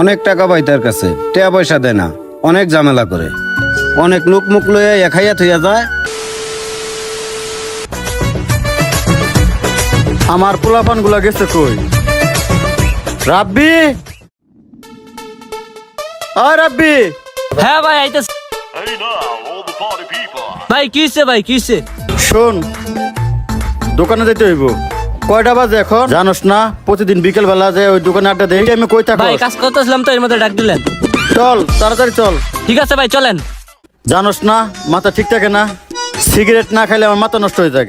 অনেক টাকা পাই তার কাছে টাকা পয়সা দেয় না অনেক ঝামেলা করে। অনেক লোক মুখ লইয়া একাইয়া থইয়া যায়। আমার পোলাপানগুলা গেছে কই? রাব্বি? ও রাব্বি। হ্যাঁ ভাই আইতেছ। ভাই কি হয়েছে ভাই কি হয়েছে শোন দোকানে যেতে হইব। কয়টা বাজে এখন? জানোস না প্রতিদিন বিকেল বেলা যে ওই দোকানে আড্ডা দেই আমি কই থাকো? ভাই কাজ করতেছিলাম তো এর মধ্যে ডাক দিলেন। চল তাড়াতাড়ি চল। ঠিক আছে ভাই চলেন। জানোস না মাথা ঠিক থাকে না সিগারেট না খাইলে আমার মাথা নষ্ট হয়ে যায়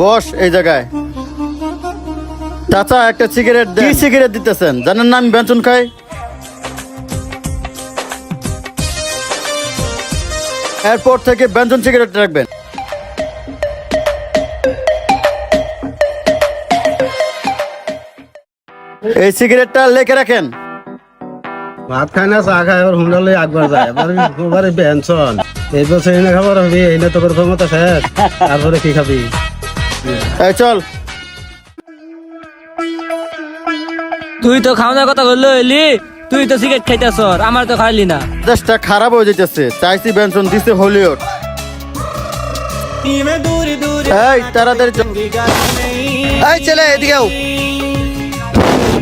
বস এই জায়গায়। চাচা একটা সিগারেট কি সিগারেট দিতেছেন? জানেন না আমি বেঞ্চন খাই। এরপর থেকে ব্যঞ্জন সিগারেট রাখবেন। এই সিগারেটটা লেখে রাখেন। ভাত খায় না চা খায় এবার হুন্ডা লই একবার যায়। এবার এবারে বেনশন এই বছর এনে খাবার হবি এনে তো তোর ক্ষমতা শেষ। তারপরে কি খাবি? এই চল। তুই তো খাওয়ানোর কথা বলল এলি। তুই তো সিগারেট খাইতেছ আমার তো খাইলি না। দেশটা খারাপ হয়ে যেতেছে চাইছি বেঞ্চন দিছে হলিউড। এই তাড়াতাড়ি এই ছেলে এদিকেও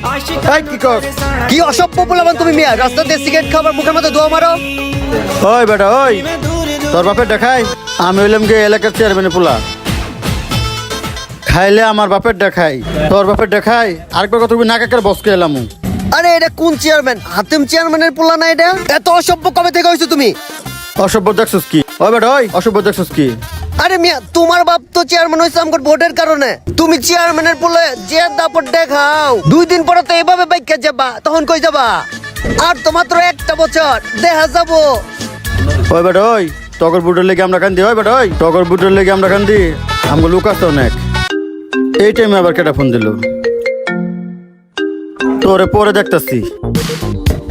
এই কি কর? কি অসভ্য পোলাবান তুমি মিয়া? রাস্তাতে সিগারেট খাবার মুখের মধ্যে দোয়া মারো। ওই বেটা ওই। তোর বাপের দেখাই? আমি হইলাম গিয়ে এলাকার চেয়ারম্যানের পোলা। খাইলে আমার বাপের দেখাই। তোর বাপের দেখাই? আরেকবার কথা না কাকের বসকে এলাম আরে এটা কোন চেয়ারম্যান হাতিম চেয়ারম্যানের পোলা না এটা? এত অসভ্য কবে থেকে হয়েছো তুমি? অসভ্য দেখছিস কি? ওই বেটা ওই। অসভ্য দেখছিস কি? আরে মিয়া তোমার বাপ তো চেয়ারম্যান হয়েছে আমার ভোটের কারণে। তুমি চেয়ারম্যানের পোলে যে দাপট দেখাও দুই দিন পরে তো এভাবে বাইকে যাবা তখন কই যাবা? আর তো মাত্র একটা বছর দেখা যাব। ওই বেটা ওই টগর বুটের লেগে আমরা কান্দি ওই বেটা ওই টগর বুটের লেগে আমরা কান্দি। আমাকে লুক আছে অনেক। এই টাইমে আবার কেটা ফোন দিল? তোরে পরে দেখতাছি।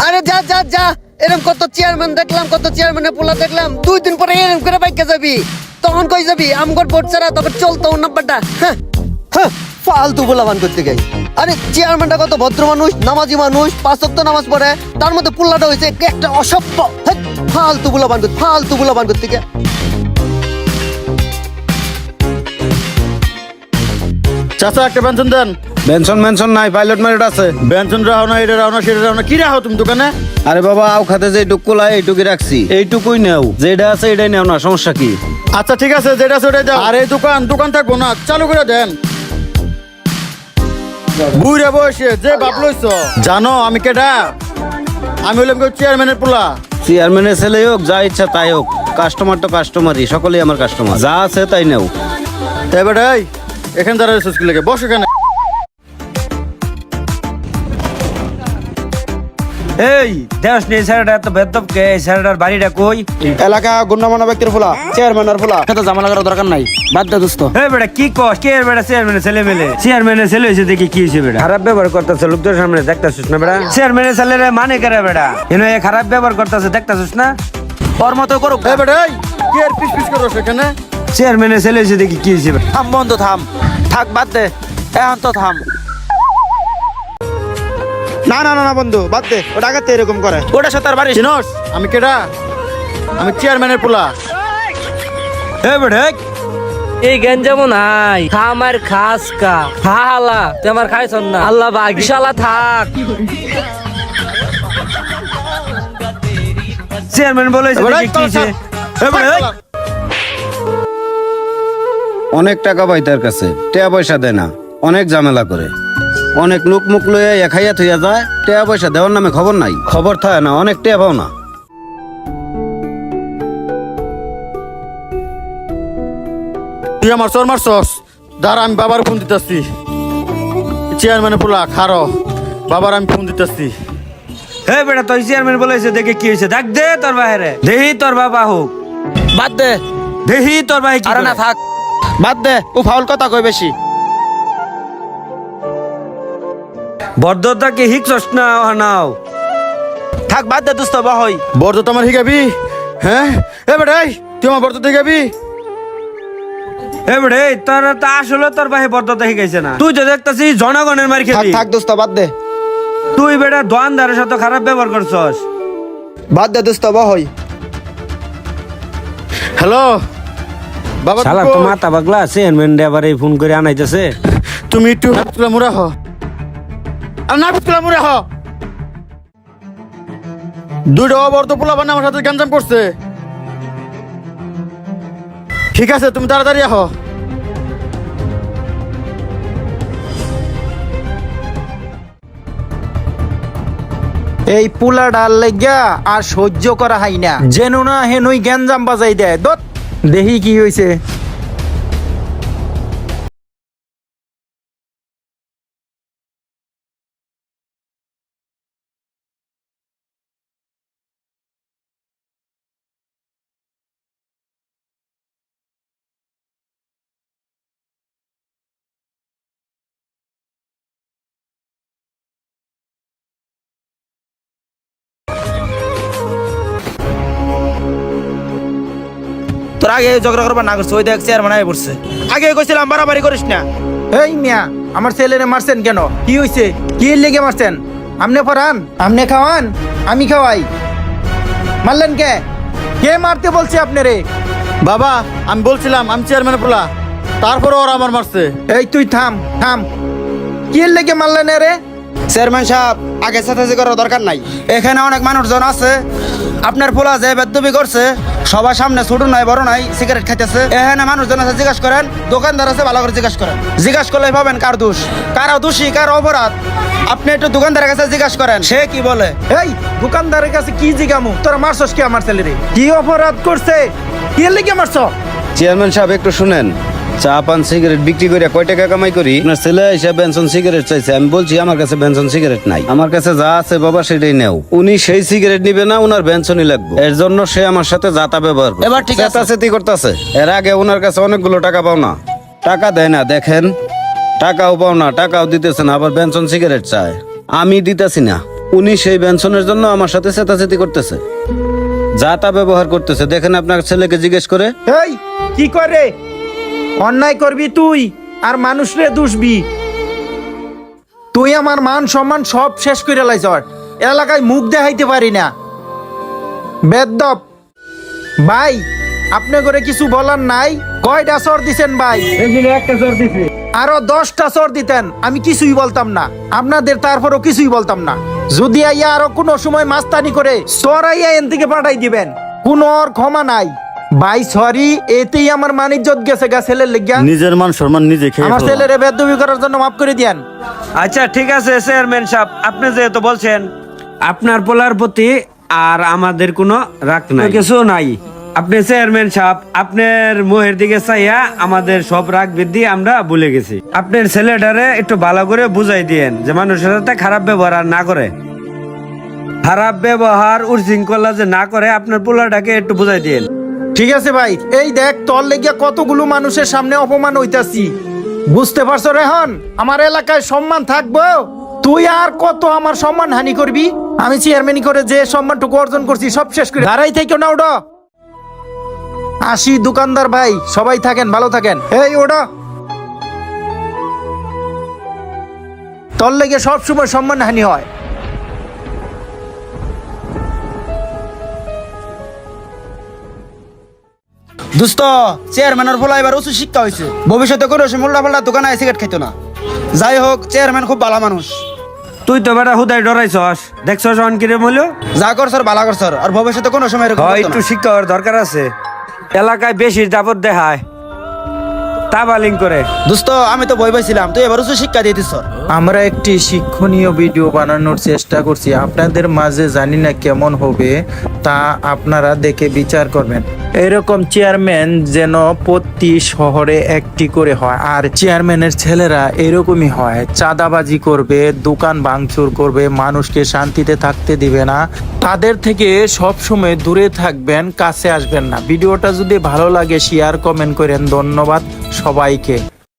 আরে যা যা যা এরকম কত চেয়ারম্যান দেখলাম, কত চেয়ারম্যানের পোলা দেখলাম। দুই দিন পরে এরকম করে বাইকে যাবি। তখন কই যাবি? আমগর ভোট ছাড়া তখন চলতো নাম্বারটা হ্যাঁ। হ্যাঁ ফালতু পোলাবান করতে গেছি আরে চেয়ারম্যানটা কত ভদ্র মানুষ, নামাজি মানুষ পাঁচক তো নামাজ পড়ে। তার মধ্যে পুল্লাটা হয়েছে একটা অসভ্য। ফালতু পোলাবান করতে ফালতু পোলাবান করতে গিয়ে। চাচা একটা ব্যঞ্জন দেন। বেনশন মেনশন নাই পাইলট মেরিট আছে। ব্যঞ্জন রাও না এটা রাও না সেটা রাও না। কি রাও তুমি দোকানে? আরে বাবা আও খাতে যে টুকু লাই এইটুকুই রাখছি। এইটুকুই নেও। যেটা আছে এটাই নেও না সমস্যা কি? আচ্ছা ঠিক আছে যেটা সেটাই দাও। আর এই দোকান দোকান থাকব না চালু করে দেন। বুড়ে বসে যে বাপ লইছ। জানো আমি কেটা আমি হইলাম চেয়ারম্যানের পোলা। চেয়ারম্যানের ছেলে হোক যা ইচ্ছা তাই হোক। কাস্টমার তো কাস্টমারই সকলেই আমার কাস্টমার। যা আছে তাই নেও। তাই এই এখানে দাঁড়ায় সুস্কি লেগে। বস এখানে। এই দেশ নেই স্যারটা এত বেদব কে? এই স্যারটার বাড়িটা কই? এলাকা ব্যক্তির ফুলা চেয়ারম্যানের ফুলা। জামালা করার দরকার নাই। বাদ দে দোস্ত। এই বেটা কি কস? কে এর বেটা চেয়ারম্যানের ছেলে মেলে। চেয়ারম্যানের ছেলে হয়েছে দেখি কি হয়েছে বেটা। খারাপ ব্যবহার করতেছে লোকদের সামনে দেখতেছিস না বেটা? চেয়ারম্যানের ছেলে মানে করে বেটা। এনে খারাপ ব্যবহার করতেছে দেখতেছিস না? ওর মতো করুক কি আর পিস পিস চেয়ারম্যানের ছেলে হয়েছে দেখি কি হয়েছে থাম বন্ধু থাম। থাক বাদ দে। এখন তো থাম। না না না না বন্ধু বাদ দে। ওটা আগাতে এরকম করে। ওটা সাথে আর বাড়ি চিনস আমি কেটা আমি চেয়ারম্যানের পোলা। এই বেটা এই। যেমন নাই। খামার খাস কা হালা তুই আমার খাইছ না। আল্লাহ বাগিশালা থাক। চেয়ারম্যান বলেছে কি হয়েছে। অনেক টাকা পাই তার কাছে টাকা পয়সা দেয় না অনেক ঝামেলা করে। অনেক লোক মুখ লইয়া একাইয়া থইয়া যায় টাকা পয়সা দেওয়ার নামে খবর নাই। খবর থাকে না অনেক টাকা পাও না। তুই আমার চর মারছস দাঁড়া আমি বাবার ফোন দিতেছি। চেয়ারম্যানের পোলা খারো বাবার আমি ফোন দিতেছি। হে বেটা তুই চেয়ারম্যান বলেছে দেখে কি হয়েছে? দেখ দে তোর বাইরে দেহি তোর বাবা হোক। বাদ দে। দেহি তোর ভাই কি আরে না থাক। বাদ দে ও ফাউল কথা কই বেশি। বর্ধতা কি হিকছস না নাও। থাক বাদ দে দোস্ত বহই বর্দ তোমার হিগাবি? হ্যাঁ? এ বেটাই তুই আমার বর্দ হিগাবি? এ বেড়ে তোর তো আসলে তোর ভাই বদ্ধতা শিখাইছে না। তুই তো দেখতেছিস জনগণের মার থাক খেলি। থাক দোস্ত বাদ দে। তুই বেটা দোয়ানদারের সাথে খারাপ ব্যবহার করছস। বাদ দে দোস্ত বহই হ্যালো? বাবা শালা তো মাথা পাগলা চেয়ারম্যান আবার এই ফোন করে আনাইতেছে। তুমি একটু নাপিতগুলা মুড়া হ আর নাপিতগুলা মুড়া হ দুইটা অবর্ত পোলা বানা আমার সাথে গাঞ্জাম করছে। ঠিক আছে তুমি তাড়াতাড়ি আহ। এই পুলা ডাল লাগিয়া আর সহ্য করা হয় না। যেন না হেনই গ্যাঞ্জাম বাজাই দেয়। দত দেখি কি হয়েছে তোর আগে ঝগড়া করবার না করছে ওই দেখ চেয়ারম্যান আয় পড়ছে। আগে কইছিলাম বাড়াবাড়ি করিস না। এই মিয়া আমার ছেলেরে মারছেন কেন? কি হয়েছে কি লেগে মারছেন? আমনে পড়ান আমনে খাওয়ান আমি খাওয়াই। মারলেন কে? কে মারতে বলছে আপনারে? বাবা আমি বলছিলাম আমি চেয়ারম্যান পোলা। তারপরে ওরা আমার মারছে। এই তুই থাম থাম। কি লেগে মারলেন রে চেয়ারম্যান সাহেব আগে সাথে করার দরকার নাই। এখানে অনেক মানুষজন আছে আপনার পোলা যে বেদবি করছে সবার সামনে ছোট নাই বড় নাই সিগারেট খাইতেছে। এখানে মানুষজন আছে জিজ্ঞাসা করেন দোকানদার আছে ভালো করে জিজ্ঞাসা করেন। জিজ্ঞাসা করলে পাবেন কার দোষ। কারও দোষী কার অপরাধ? আপনি একটু দোকানদারের কাছে জিজ্ঞাসা করেন সে কি বলে? এই দোকানদারের কাছে কি জিগামু? তোরা মারছস কি আমার ছেলেরে? কি অপরাধ করছে? কি লেগে মারছ? চেয়ারম্যান সাহেব একটু শুনেন। চা পান সিগারেট বিক্রি করে কয় টাকা কামাই করি? আপনার ছেলে এসে বেনসন সিগারেট চাইছে। আমি বলছি আমার কাছে বেনসন সিগারেট নাই। আমার কাছে যা আছে বাবা সেটাই নেও। উনি সেই সিগারেট নিবে না ওনার বেনসনই লাগবে। এর জন্য সে আমার সাথে যাতা ব্যবহার করে এবার ঠিক আছে। চেতাচেতি করতেছে। এর আগে ওনার কাছে অনেকগুলো টাকা পাও না। টাকা দেয় না দেখেন। টাকাও পাও না টাকাও দিতেছে না আবার বেনসন সিগারেট চায়। আমি দিতেছি না। উনি সেই বেনসনের জন্য আমার সাথে চেতাচেতি করতেছে। যা তা ব্যবহার করতেছে। দেখেন আপনার ছেলেকে জিজ্ঞেস করে এই কি করে? অন্যায় করবি তুই আর মানুষরে দুষবি। তুই আমার মান সম্মান সব শেষ করে লাইছ এলাকায় মুখ দেখাইতে পারি না। বেদব ভাই আপনি করে কিছু বলার নাই? কয়টা চর দিছেন ভাই? চোর আরও দশটা চর দিতেন আমি কিছুই বলতাম না। আপনাদের তারপরও কিছুই বলতাম না। যদি আইয়া আরও কোনো সময় মাস্তানি করে সরাইয়া এন থেকে পাঠাই দিবেন। কোনো ক্ষমা নাই। ভাই সরি এতেই আমার মানিজ্জত গেছে গা ছেলের লেগিয়া। নিজের মান সম্মান নিজে খেয়ে আমার। ছেলের বেদবি করার জন্য মাফ করে দিয়েন। আচ্ছা ঠিক আছে চেয়ারম্যান সাহেব আপনি যেহেতু বলছেন আপনার পোলার প্রতি আর আমাদের কোনো রাগ নাই। কিছু নাই। আপনি চেয়ারম্যান সাহেব আপনার মোহের দিকে চাইয়া আমাদের সব রাগ বৃদ্ধি আমরা ভুলে গেছি। আপনার ছেলেটারে একটু ভালো করে বুঝাই দিয়েন যে মানুষের সাথে খারাপ ব্যবহার আর না করে। খারাপ ব্যবহার উশৃঙ্খলা যে না করে আপনার পোলাটাকে একটু বুঝাই দিয়েন। ঠিক আছে ভাই, এই দেখ, তোর লেগিয়া কতগুলো মানুষের সামনে অপমান হইতাছি। বুঝতে পারছ রেহন? আমার এলাকায় সম্মান থাকব? তুই আর কত আমার সম্মান হানি করবি? আমি চেয়ারম্যানি করে যে সম্মানটুকু অর্জন করছি, সব শেষ করে দাঁড়াই থেকে না ওটা আসি, দোকানদার ভাই, সবাই থাকেন, ভালো থাকেন। এই ওটা তোর লেগে সব সময় সম্মান হানি হয়। দোস্ত চেয়ারম্যানের ফলা এবার উঁচু শিক্ষা হয়েছে ভবিষ্যতে কোনো সে মোল্লা পাল্টা দোকানে সিগারেট খাইতো না। যাই হোক চেয়ারম্যান খুব ভালো মানুষ তুই তো বেটা হুদাই ডরাইছস দেখছস অন কিরে মূল্য যা কর স্যার ভালো কর স্যার আর ভবিষ্যতে কোনো সময় এরকম হয় একটু শিক্ষা হওয়ার দরকার আছে। এলাকায় বেশি দাপট দেখায়। তাবালিং করে। দোস্ত আমি তো ভয় পাইছিলাম তুই এবার শিক্ষা দিয়ে দিস। আমরা একটি শিক্ষণীয় ভিডিও বানানোর চেষ্টা করছি। আপনাদের মাঝে জানি না কেমন হবে তা আপনারা দেখে বিচার করবেন। এরকম চেয়ারম্যান যেন প্রতি শহরে একটি করে হয় আর চেয়ারম্যানের ছেলেরা এরকমই হয়। চাঁদাবাজি করবে দোকান ভাঙচুর করবে মানুষকে শান্তিতে থাকতে দিবে না। তাদের থেকে সব সময় দূরে থাকবেন কাছে আসবেন না। ভিডিওটা যদি ভালো লাগে শেয়ার কমেন্ট করেন। ধন্যবাদ। সবাইকে।